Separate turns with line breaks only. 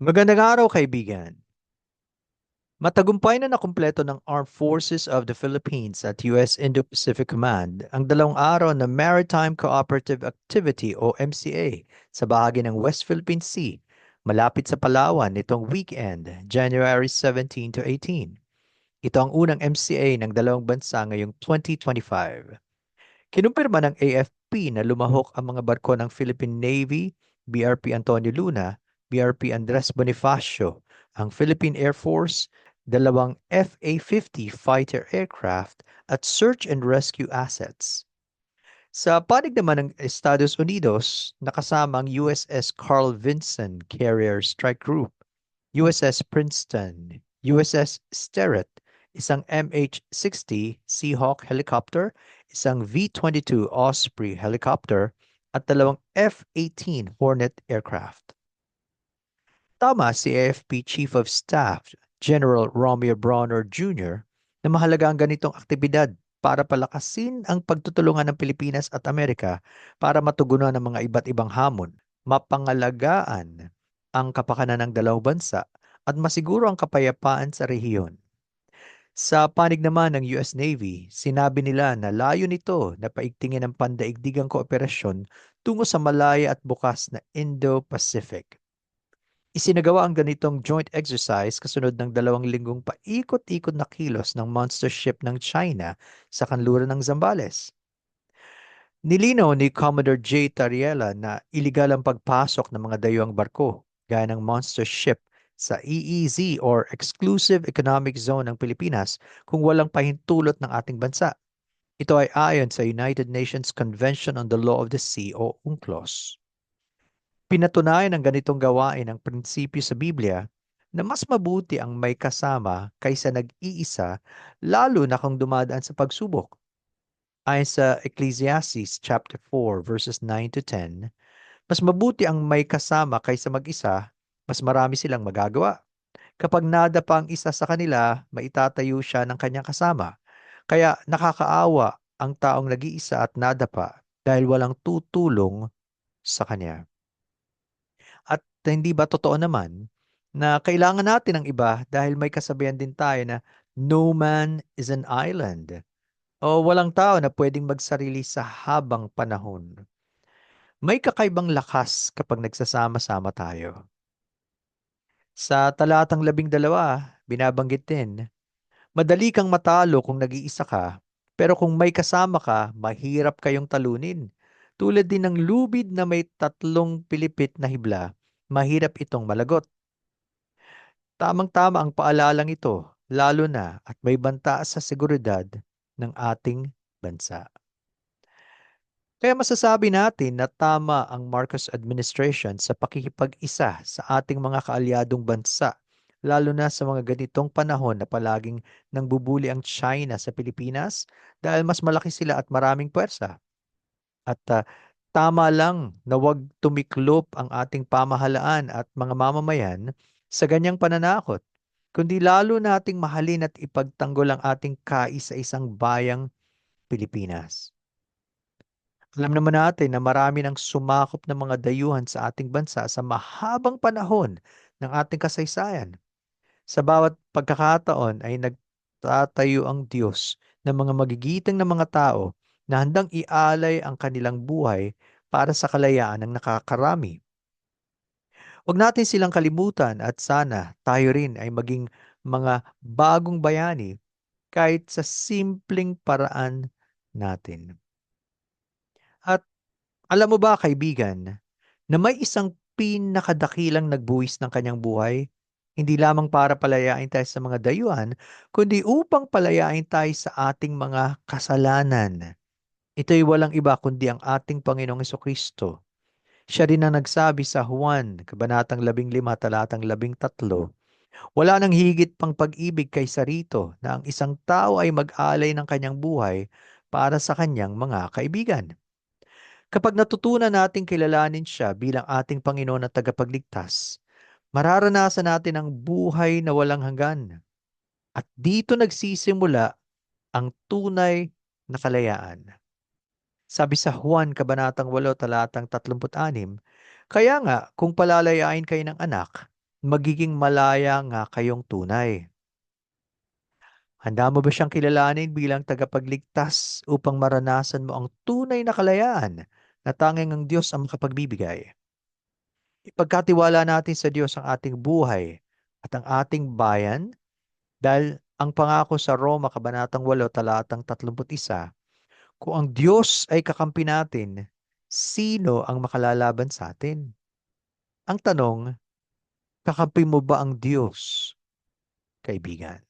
Magandang araw, kaibigan. Matagumpay na nakumpleto ng Armed Forces of the Philippines at US Indo-Pacific Command ang dalawang araw na Maritime Cooperative Activity o MCA sa bahagi ng West Philippine Sea, malapit sa Palawan nitong weekend, January 17 to 18. Ito ang unang MCA ng dalawang bansa ngayong 2025. Kinumpirma ng AFP na lumahok ang mga barko ng Philippine Navy, BRP Antonio Luna, BRP Andres Bonifacio, ang Philippine Air Force, dalawang FA-50 fighter aircraft at search and rescue assets. Sa panig naman ng Estados Unidos, nakasama ang USS Carl Vinson Carrier Strike Group, USS Princeton, USS Sterett, isang MH-60 Seahawk helicopter, isang V-22 Osprey helicopter, at dalawang F-18 Hornet aircraft. Tama si AFP Chief of Staff General Romeo Bronner Jr. na mahalaga ang ganitong aktibidad para palakasin ang pagtutulungan ng Pilipinas at Amerika para matugunan ang mga iba't ibang hamon, mapangalagaan ang kapakanan ng dalawang bansa at masiguro ang kapayapaan sa rehiyon. Sa panig naman ng US Navy, sinabi nila na layo nito na paigtingin ang pandaigdigang kooperasyon tungo sa malaya at bukas na Indo-Pacific. Isinagawa ang ganitong joint exercise kasunod ng dalawang linggong paikot-ikot na kilos ng monster ship ng China sa kanluran ng Zambales. Nilinaw ni Commodore J. Tariela na iligal ang pagpasok ng mga dayuang barko gaya ng monster ship sa EEZ or Exclusive Economic Zone ng Pilipinas kung walang pahintulot ng ating bansa. Ito ay ayon sa United Nations Convention on the Law of the Sea o UNCLOS. Pinatunayan ng ganitong gawain ang prinsipyo sa Biblia na mas mabuti ang may kasama kaysa nag-iisa lalo na kung dumadaan sa pagsubok. Ayon sa Ecclesiastes chapter 4 verses 9 to 10, mas mabuti ang may kasama kaysa mag-isa, mas marami silang magagawa. Kapag nada pa ang isa sa kanila, maitatayo siya ng kanyang kasama. Kaya nakakaawa ang taong nag-iisa at nada pa dahil walang tutulong sa kanya hindi ba totoo naman na kailangan natin ng iba dahil may kasabihan din tayo na no man is an island o walang tao na pwedeng magsarili sa habang panahon. May kakaibang lakas kapag nagsasama-sama tayo. Sa talatang labing dalawa, binabanggit din, madali kang matalo kung nag-iisa ka, pero kung may kasama ka, mahirap kayong talunin. Tulad din ng lubid na may tatlong pilipit na hibla, mahirap itong malagot. Tamang-tama ang paalalang ito, lalo na at may banta sa seguridad ng ating bansa. Kaya masasabi natin na tama ang Marcos administration sa pakikipag-isa sa ating mga kaalyadong bansa, lalo na sa mga ganitong panahon na palaging nang bubuli ang China sa Pilipinas dahil mas malaki sila at maraming puwersa. At uh, Tama lang na wag tumiklop ang ating pamahalaan at mga mamamayan sa ganyang pananakot, kundi lalo nating mahalin at ipagtanggol ang ating kaisa-isang bayang Pilipinas. Alam naman natin na marami nang sumakop ng mga dayuhan sa ating bansa sa mahabang panahon ng ating kasaysayan. Sa bawat pagkakataon ay nagtatayo ang Diyos ng mga magigiting na mga tao na handang ialay ang kanilang buhay para sa kalayaan ng nakakarami. Huwag natin silang kalimutan at sana tayo rin ay maging mga bagong bayani kahit sa simpleng paraan natin. At alam mo ba kaibigan, na may isang pinakadakilang nagbuwis ng kanyang buhay, hindi lamang para palayain tayo sa mga dayuhan, kundi upang palayain tayo sa ating mga kasalanan. Ito'y walang iba kundi ang ating Panginoong Kristo. Siya rin ang nagsabi sa Juan, Kabanatang 15, Talatang 13, Wala nang higit pang pag-ibig kaysa rito na ang isang tao ay mag-alay ng kanyang buhay para sa kanyang mga kaibigan. Kapag natutunan nating kilalanin siya bilang ating Panginoon at tagapagligtas, mararanasan natin ang buhay na walang hanggan. At dito nagsisimula ang tunay na kalayaan. Sabi sa Juan Kabanatang 8 talatang 36, Kaya nga, kung palalayain kayo ng anak, magiging malaya nga kayong tunay. Handa mo ba siyang kilalanin bilang tagapagligtas upang maranasan mo ang tunay na kalayaan na tanging ang Diyos ang makapagbibigay? Ipagkatiwala natin sa Diyos ang ating buhay at ang ating bayan dahil ang pangako sa Roma Kabanatang 8 talatang 31, kung ang Diyos ay kakampi natin, sino ang makalalaban sa atin? Ang tanong, kakampi mo ba ang Diyos, kaibigan?